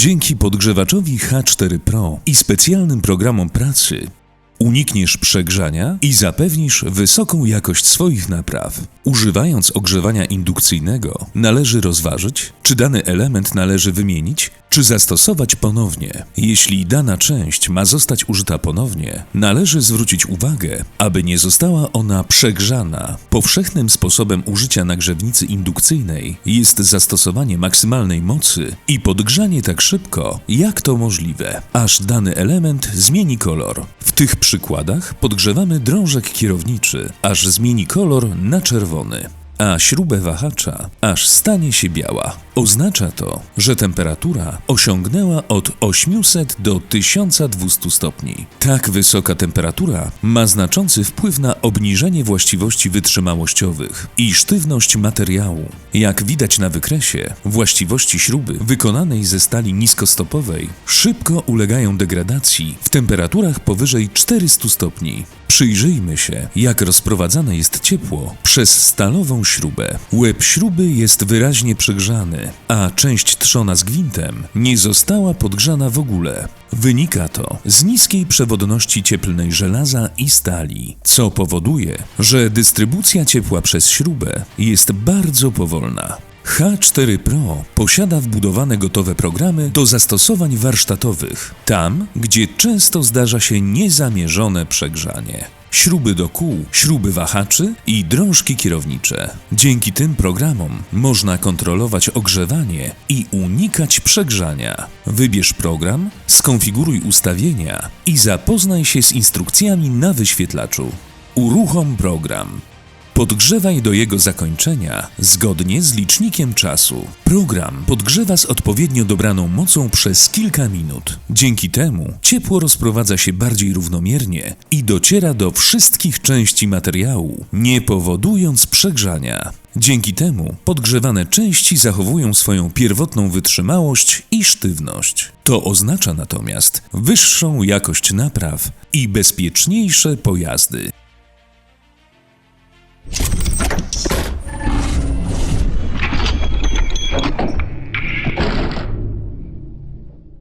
Dzięki podgrzewaczowi H4 Pro i specjalnym programom pracy unikniesz przegrzania i zapewnisz wysoką jakość swoich napraw. Używając ogrzewania indukcyjnego, należy rozważyć, czy dany element należy wymienić, czy zastosować ponownie. Jeśli dana część ma zostać użyta ponownie, należy zwrócić uwagę, aby nie została ona przegrzana. Powszechnym sposobem użycia nagrzewnicy indukcyjnej jest zastosowanie maksymalnej mocy i podgrzanie tak szybko, jak to możliwe, aż dany element zmieni kolor. W tych przykładach podgrzewamy drążek kierowniczy, aż zmieni kolor na czerwony a śrubę wahacza, aż stanie się biała. Oznacza to, że temperatura osiągnęła od 800 do 1200 stopni. Tak wysoka temperatura ma znaczący wpływ na obniżenie właściwości wytrzymałościowych i sztywność materiału. Jak widać na wykresie, właściwości śruby wykonanej ze stali niskostopowej szybko ulegają degradacji w temperaturach powyżej 400 stopni. Przyjrzyjmy się, jak rozprowadzane jest ciepło przez stalową śrubę. Łeb śruby jest wyraźnie przegrzany, a część trzona z gwintem nie została podgrzana w ogóle. Wynika to z niskiej przewodności cieplnej żelaza i stali, co powoduje, że dystrybucja ciepła przez śrubę jest bardzo powolna. H4 Pro posiada wbudowane gotowe programy do zastosowań warsztatowych, tam gdzie często zdarza się niezamierzone przegrzanie. Śruby do kół, śruby wahaczy i drążki kierownicze. Dzięki tym programom można kontrolować ogrzewanie i unikać przegrzania. Wybierz program, skonfiguruj ustawienia i zapoznaj się z instrukcjami na wyświetlaczu. Uruchom program. Podgrzewaj do jego zakończenia zgodnie z licznikiem czasu. Program podgrzewa z odpowiednio dobraną mocą przez kilka minut. Dzięki temu ciepło rozprowadza się bardziej równomiernie i dociera do wszystkich części materiału, nie powodując przegrzania. Dzięki temu podgrzewane części zachowują swoją pierwotną wytrzymałość i sztywność. To oznacza natomiast wyższą jakość napraw i bezpieczniejsze pojazdy.